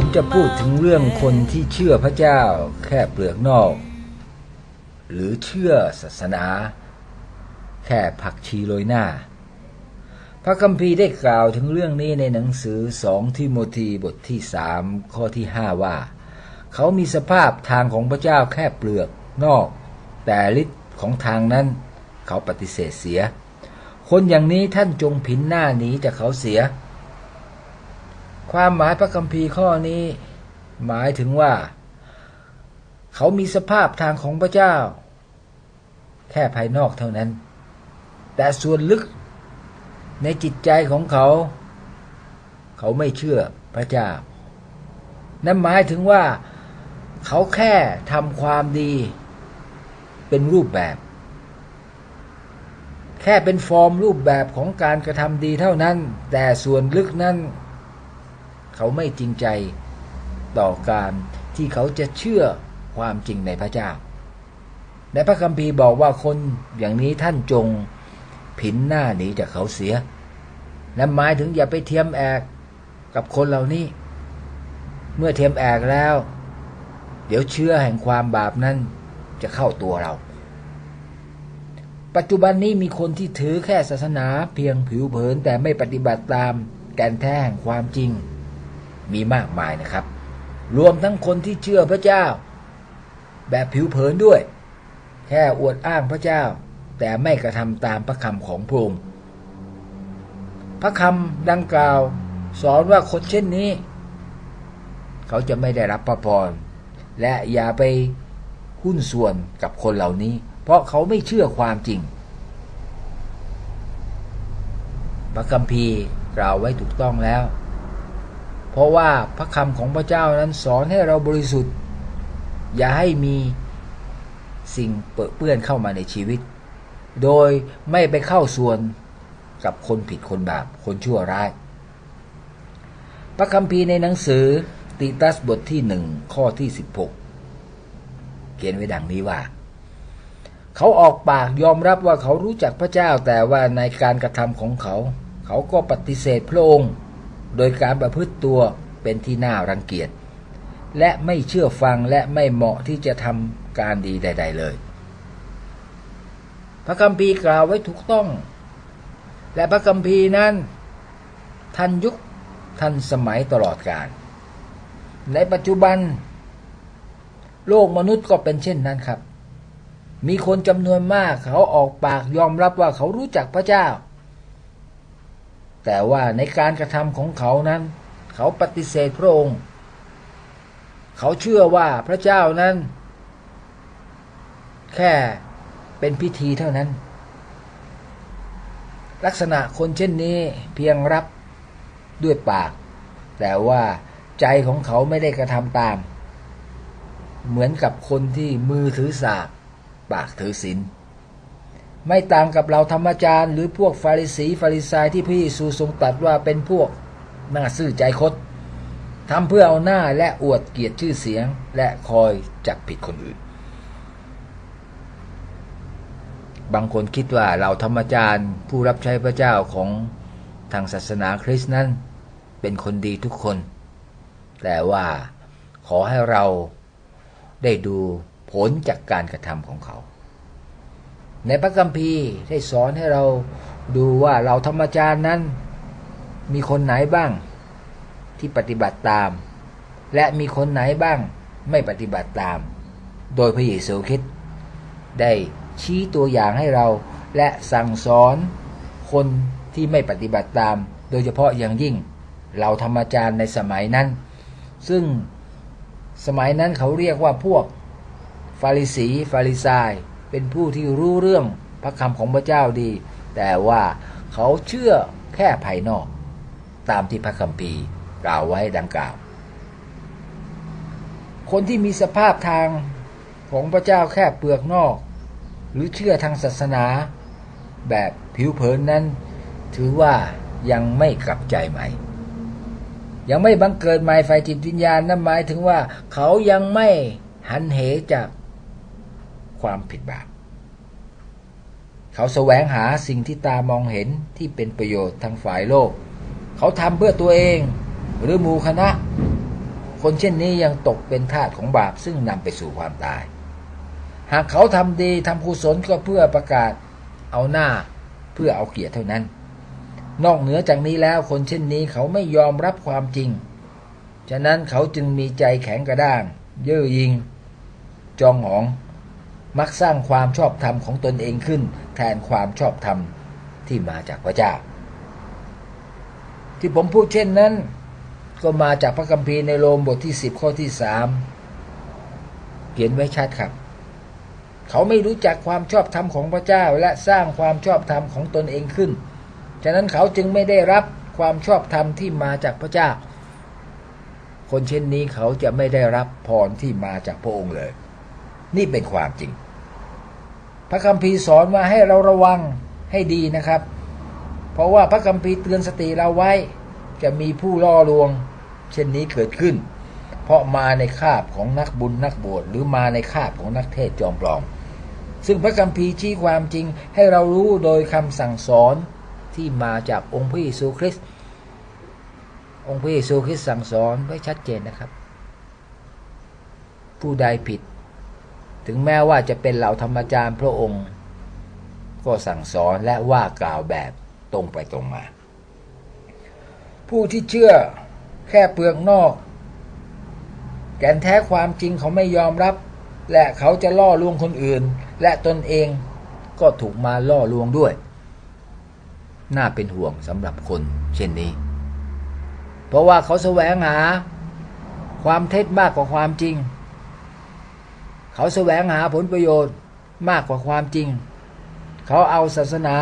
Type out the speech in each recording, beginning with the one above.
ผมจะพูดถึงเรื่องคนที่เชื่อพระเจ้าแค่เปลือกนอก หรือเชื่อศาสนา แค่ผักชีโรยหน้า พระคัมภีร์ได้กล่าวถึงเรื่องนี้ในหนังสือสองทิโมธีบทที่สามข้อที่ห้าว่า เขามีสภาพทางของพระเจ้าแค่เปลือกนอก แต่ฤทธิ์ของทางนั้นเขาปฏิเสธเสีย คนอย่างนี้ท่านจงผินหน้าหนีจากเขาเสีย ความหมายพระคัมภีร์ข้อนี้ หมายถึงว่า เขามีสภาพทางของพระเจ้า แค่ภายนอกเท่านั้น แต่ส่วนลึกในจิตใจของเขา เขาไม่เชื่อพระเจ้า นั่นหมายถึงว่า เขาแค่ทำความดี เป็นรูปแบบ แค่เป็นฟอร์มรูปแบบของการกระทำดีเท่านั้น แต่ส่วนลึกนั้น เขาไม่จริงใจต่อการที่เขาจะเชื่อความจริงในพระเจ้า ในพระคัมภีร์บอกว่าคนอย่างนี้ท่านจงผินหน้าหนีจากเขาเสีย และหมายถึงอย่าไปเทียมแอกกับคนเหล่านี้ เมื่อเทียมแอกแล้ว เดี๋ยวเชื่อแห่งความบาปนั้นจะเข้าตัวเรา ปัจจุบันนี้มีคนที่ถือแค่ศาสนาเพียงผิวเผินแต่ไม่ปฏิบัติตามแกนแท้แห่งความจริง มีมากมายนะครับ รวมทั้งคนที่เชื่อพระเจ้า แบบผิวเผินด้วย แค่อวดอ้างพระเจ้า แต่ไม่กระทำตามพระคำของพระองค์พระคำดังกล่าว สอนว่าคนเช่นนี้ เขาจะไม่ได้รับพระพร และอย่าไปหุ้นส่วนกับคนเหล่านี้ เพราะเขาไม่เชื่อความจริง พระคัมภีร์กล่าวไว้ถูกต้องแล้ว เพราะว่าพระคำของพระเจ้านั้นสอนให้เราบริสุทธิ์ อย่าให้มีสิ่งเปื้อเปื้อนเข้ามาในชีวิต โดยไม่ไปเข้าส่วนกับคนผิดคนบาปคนชั่วร้าย พระคัมภีร์ในหนังสือติตัสบทที่หนึ่งข้อที่16เขียนไว้ดังนี้ว่า เขาออกปากยอมรับว่าเขารู้จักพระเจ้าแต่ว่าในการกระทำของเขา เขาก็ปฏิเสธพระองค์ โดยการประพฤติตัวเป็นที่น่ารังเกียจ และไม่เชื่อฟังและไม่เหมาะที่จะทำการดีใด ๆ เลย พระคัมภีร์กล่าวไว้ถูกต้อง และพระคัมภีร์นั้น ทันยุคทันสมัยตลอดกาลในปัจจุบัน โลกมนุษย์ก็เป็นเช่นนั้นครับ มีคนจำนวนมากเขาออกปากยอมรับว่าเขารู้จักพระเจ้า แต่ว่าในการกระทำของเขานั้น เขาปฏิเสธพระองค์ เขาเชื่อว่าพระเจ้านั้น แค่เป็นพิธีเท่านั้น ลักษณะคนเช่นนี้เพียงรับด้วยปาก แต่ว่าใจของเขาไม่ได้กระทำตาม เหมือนกับคนที่มือถือสาก ปากถือศีล ไม่ต่างกับเราธรรมจารย์ หรือพวกฟาริสีฟาริสายที่พระเยซูทรงตรัสว่าเป็นพวกน้าซื่อใจคดทำเพื่อเอาหน้าและอวดเกียรติชื่อเสียงและคอยจับผิดคนอื่น บางคนคิดว่าเราธรรมจารย์ผู้รับใช้พระเจ้าของทางศาสนาคริสต์นั้น เป็นคนดีทุกคน แต่ว่าขอให้เราได้ดูผลจากการกระทำของเขา ในพระคัมภีร์ได้สอนให้เราดูว่าเราธรรมจารย์นั้น มีคนไหนบ้างที่ปฏิบัติตาม และมีคนไหนบ้างไม่ปฏิบัติตาม โดยพระเยซูคริสต์ได้ชี้ตัวอย่างให้เราและสั่งสอนคนที่ไม่ปฏิบัติตาม โดยเฉพาะอย่างยิ่งเราธรรมจารย์ในสมัยนั้น ซึ่งสมัยนั้นเขาเรียกว่าพวกฟาริสีฟาริสาย เป็นผู้ที่รู้เรื่องพระคำของพระเจ้าดี แต่ว่าเขาเชื่อแค่ภายนอก ตามที่พระคัมภีร์กล่าวไว้ดังกล่าว คนที่มีสภาพทางของพระเจ้าแค่เปลือกนอก หรือเชื่อทางศาสนาแบบผิวเผินนั้น ถือว่ายังไม่กลับใจใหม่ ยังไม่บังเกิดใหม่ไฟจิตวิญญาณนั่นหมายถึงว่า เขายังไม่หันเหจาก ความผิดบาป เขาแสวงหาสิ่งที่ตามองเห็นที่เป็นประโยชน์ทางฝ่ายโลก เขาทำเพื่อตัวเองหรือหมู่คณะ คนเช่นนี้ยังตกเป็นทาสของบาปซึ่งนำไปสู่ความตาย หากเขาทำดีทำกุศลก็เพื่อประกาศเอาหน้าเพื่อเอาเกียรติเท่านั้น นอกเหนือจากนี้แล้วคนเช่นนี้เขาไม่ยอมรับความจริง ฉะนั้นเขาจึงมีใจแข็งกระด้าง เย่อหยิง จองหอง มักสร้างความชอบธรรมของตนเองขึ้น แทนความชอบธรรมที่มาจากพระเจ้า ที่ผมพูดเช่นนั้น ก็มาจากพระคัมภีร์ในโรมบทที่สิบข้อที่สามเขียนไว้ชัดครับ เขาไม่รู้จักความชอบธรรมของพระเจ้าและสร้างความชอบธรรมของตนเองขึ้น ฉะนั้นเขาจึงไม่ได้รับความชอบธรรมที่มาจากพระเจ้า คนเช่นนี้เขาจะไม่ได้รับพรที่มาจากพระองค์เลย นี่เป็นความจริง พระคัมภีร์สอนว่าให้เราระวังให้ดีนะครับ เพราะว่าพระคัมภีร์เตือนสติเราไว้ จะมีผู้ล่อลวง เช่นนี้เกิดขึ้น เพราะมาในคาบของนักบุญนักบวชหรือมาในคาบของนักเทศจอมปลอม ซึ่งพระคัมภีร์ชี้ความจริงให้เรารู้โดยคำสั่งสอนที่มาจากองค์พระเยซูคริสต์องค์พระเยซูคริสต์สั่งสอนไว้ชัดเจนนะครับ ผู้ใดผิด ถึงแม้ว่าจะเป็นเหล่าธรรมจารย์พระองค์ ก็สั่งสอนและว่ากล่าวแบบตรงไปตรงมา ผู้ที่เชื่อแค่เปลือกนอก แก่นแท้ความจริงเขาไม่ยอมรับ และเขาจะล่อลวงคนอื่น และตนเองก็ถูกมาล่อลวงด้วย น่าเป็นห่วงสำหรับคนเช่นนี้ เพราะว่าเขาแสวงหา ความเท็จมากกว่าความจริง เขาแสวงหาผลประโยชน์มากกว่าความจริง เขาเอาศาสนา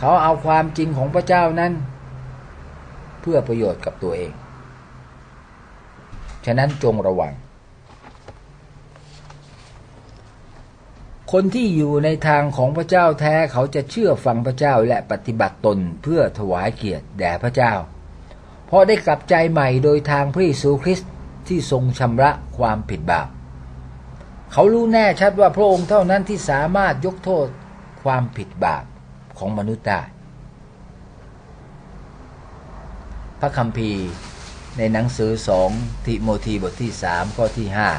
เขาเอาความจริงของพระเจ้านั้น เพื่อประโยชน์กับตัวเอง ฉะนั้นจงระวัง คนที่อยู่ในทางของพระเจ้าแท้เขาจะเชื่อฟังพระเจ้าและปฏิบัติตนเพื่อถวายเกียรติแด่พระเจ้า เพราะได้กลับใจใหม่โดยทางพระเยซูคริสต์ที่ทรงชำระความผิดบาป เขารู้แน่ชัดว่าพระองค์เท่านั้นที่สามารถยกโทษความผิดบาปของมนุษย์ได้ พระคัมภีร์ในหนังสือสองทิโมธีบทที่สามข้อที่ห้า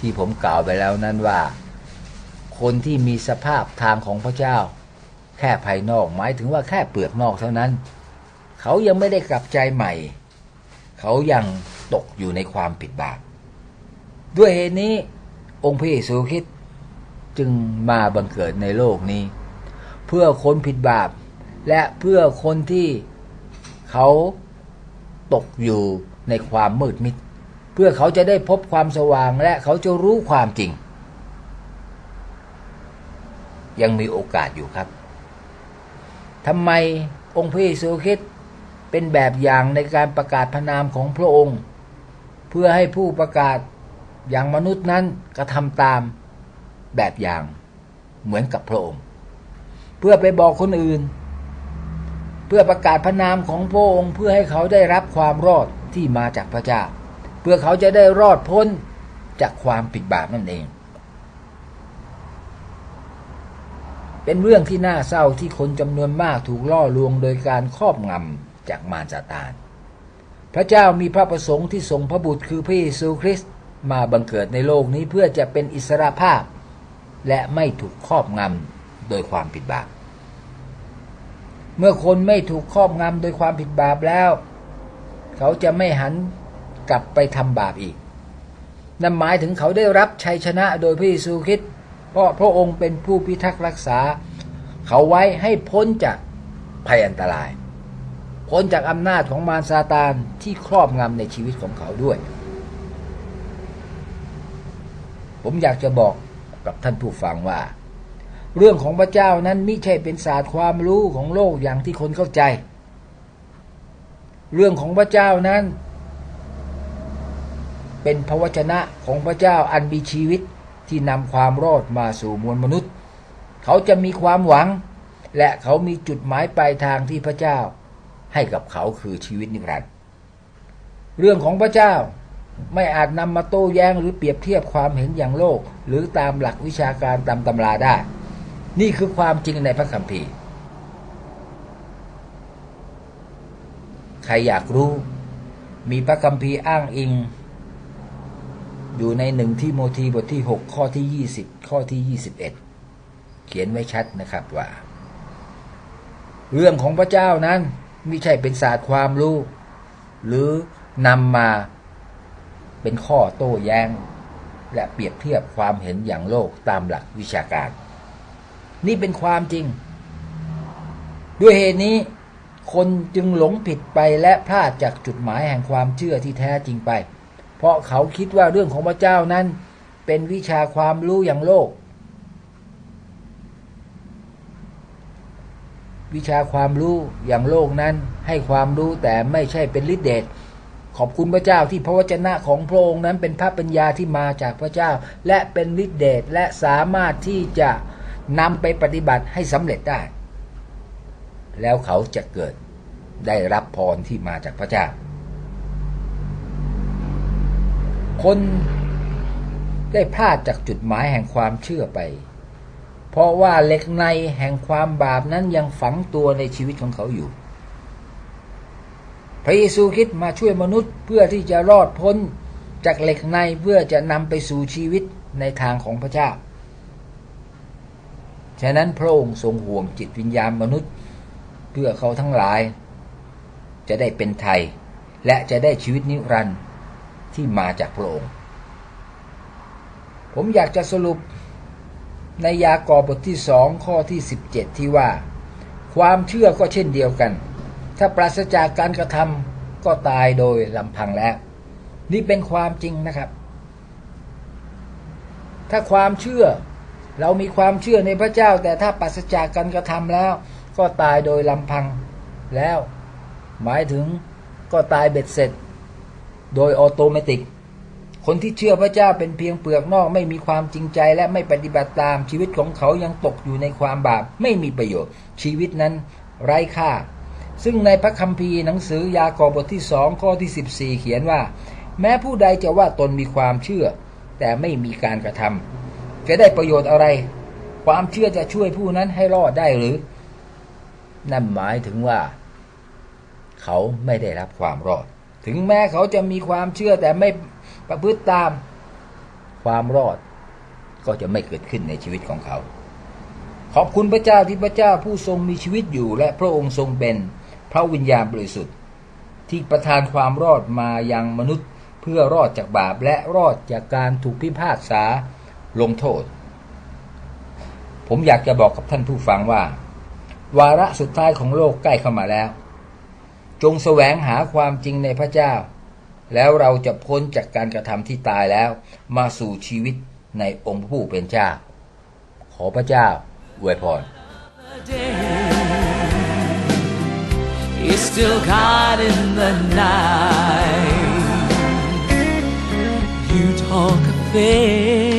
ที่ผมกล่าวไปแล้วนั้นว่า คนที่มีสภาพทางของพระเจ้า แค่ภายนอกหมายถึงว่าแค่เปลือกนอกเท่านั้น เขายังไม่ได้กลับใจใหม่ เขายังตกอยู่ในความผิดบาปด้วยเหตุนี้ องค์พระเยซูคริสต์จึงมาบังเกิดในโลกนี้ เพื่อคนผิดบาป และเพื่อคนที่เขาตกอยู่ในความมืดมิด เพื่อเขาจะได้พบความสว่างและเขาจะรู้ความจริง ยังมีโอกาสอยู่ครับทำไมองค์พระเยซูคริสต์เป็นแบบอย่างในการประกาศพระนามของพระองค์ เพื่อให้ผู้ประกาศ อย่างมนุษย์นั้นกระทำตามแบบอย่างเหมือนกับพระองค์ เพื่อไปบอกคนอื่น เพื่อประกาศพระนามของพระองค์ เพื่อให้เขาได้รับความรอดที่มาจากพระเจ้า เพื่อเขาจะได้รอดพ้นจากความผิดบาปนั่นเอง เป็นเรื่องที่น่าเศร้าที่คนจำนวนมากถูกล่อลวงโดยการครอบงำจากมารซาตาน พระเจ้ามีพระประสงค์ที่ส่งพระบุตรคือพระเยซูคริสต์ มาบังเกิดในโลกนี้เพื่อจะเป็นอิสระภาพ และไม่ถูกครอบงำโดยความผิดบาป เมื่อคนไม่ถูกครอบงำโดยความผิดบาปแล้ว เขาจะไม่หันกลับไปทำบาปอีก นั่นหมายถึงเขาได้รับชัยชนะโดยพระเยซูคริสต์เพราะพระองค์เป็นผู้พิทักษ์รักษา เขาไว้ให้พ้นจากภัยอันตราย พ้นจากอำนาจของมารซาตานที่ครอบงำในชีวิตของเขาด้วย ผมอยากจะบอกกับท่านผู้ฟังว่า เรื่องของพระเจ้านั้นไม่ใช่เป็นศาสตร์ความรู้ของโลกอย่างที่คนเข้าใจ เรื่องของพระเจ้านั้น เป็นพระวจนะของพระเจ้าอันมีชีวิตที่นำความรอดมาสู่มวลมนุษย์ เขาจะมีความหวัง และเขามีจุดหมายปลายทางที่พระเจ้าให้กับเขาคือชีวิตนิรันดร์เรื่องของพระเจ้า ไม่อาจนำมาโต้แย้งหรือเปรียบเทียบความเห็นอย่างโลก หรือตามหลักวิชาการตามตำราได้ นี่คือความจริงในพระคัมภีร์ ใครอยากรู้ มีพระคัมภีร์อ้างอิง อยู่ในหนึ่งที่โมธีบทที่ 6 ข้อที่ 20 ข้อที่ 21 เขียนไว้ชัดนะครับว่า เรื่องของพระเจ้านั้นไม่ใช่เป็นศาสตร์ความรู้ หรือนำมา เป็นข้อโต้แย้ง และเปรียบเทียบความเห็นอย่างโลกตามหลักวิชาการ นี่เป็นความจริง ด้วยเหตุนี้คนจึงหลงผิดไปและพลาดจากจุดหมายแห่งความเชื่อที่แท้จริงไป เพราะเขาคิดว่าเรื่องของพระเจ้านั้นเป็นวิชาความรู้อย่างโลก วิชาความรู้อย่างโลกนั้นให้ความรู้แต่ไม่ใช่เป็นฤทธิเดช ขอบคุณพระเจ้าที่พระวจนะของพระองค์นั้นเป็นพระปัญญาที่มาจากพระเจ้า และเป็นฤทธิเดชและสามารถที่จะนำไปปฏิบัติให้สำเร็จได้ แล้วเขาจะเกิดได้รับพรที่มาจากพระเจ้า คนได้พลาดจากจุดหมายแห่งความเชื่อไป เพราะว่าเล็กในแห่งความบาปนั้นยังฝังตัวในชีวิตของเขาอยู่ พระเยซูคริสต์มาช่วยมนุษย์เพื่อที่จะรอดพ้นจากเหล็กในเพื่อจะนำไปสู่ชีวิตในทางของพระเจ้า ฉะนั้นพระองค์ทรงห่วงจิตวิญญาณมนุษย์ เพื่อเขาทั้งหลาย จะได้เป็นไทย และจะได้ชีวิตนิรันดร์ที่มาจากพระองค์ ผมอยากจะสรุปในยากอบบทที่สองข้อที่ 17 ที่ว่า ความเชื่อก็เช่นเดียวกัน ถ้าปราศจากการกระทำก็ตายโดยลำพังแล้ว นี่เป็นความจริงนะครับ ถ้าความเชื่อเรามีความเชื่อในพระเจ้า แต่ถ้าปราศจากการกระทำแล้ว ก็ตายโดยลำพังแล้ว หมายถึงก็ตายเบ็ดเสร็จ โดยออโตเมติก คนที่เชื่อพระเจ้าเป็นเพียงเปลือกนอกไม่มีความจริงใจและไม่ปฏิบัติตามชีวิตของเขายังตกอยู่ในความบาปไม่มีประโยชน์ ชีวิตนั้นไร้ค่า ซึ่งในพระคัมภีร์หนังสือยากอบบทที่สองข้อที่ 14 เขียนว่า แม้ผู้ใดจะว่าตนมีความเชื่อ แต่ไม่มีการกระทำจะได้ประโยชน์อะไร ความเชื่อจะช่วยผู้นั้นให้รอดได้หรือ นั่นหมายถึงว่า เขาไม่ได้รับความรอด ถึงแม้เขาจะมีความเชื่อแต่ไม่ประพฤติตามความรอด ก็จะไม่เกิดขึ้นในชีวิตของเขา ขอบคุณพระเจ้าที่พระเจ้าผู้ทรงมีชีวิตอยู่ และพระองค์ทรงเป็น พระวิญญาณบริสุทธิ์ ที่ประทานความรอดมายังมนุษย์เพื่อรอดจากบาปและรอดจากการถูกพิพากษาลงโทษ ผมอยากจะบอกกับท่านผู้ฟังว่า วาระสุดท้ายของโลกใกล้เข้ามาแล้ว จงแสวงหาความจริงในพระเจ้า แล้วเราจะพ้นจากการกระทำที่ตายแล้ว มาสู่ชีวิตในองค์ผู้เป็นเจ้า ขอพระเจ้าอวยพร It's still caught in the night. You talk of faith.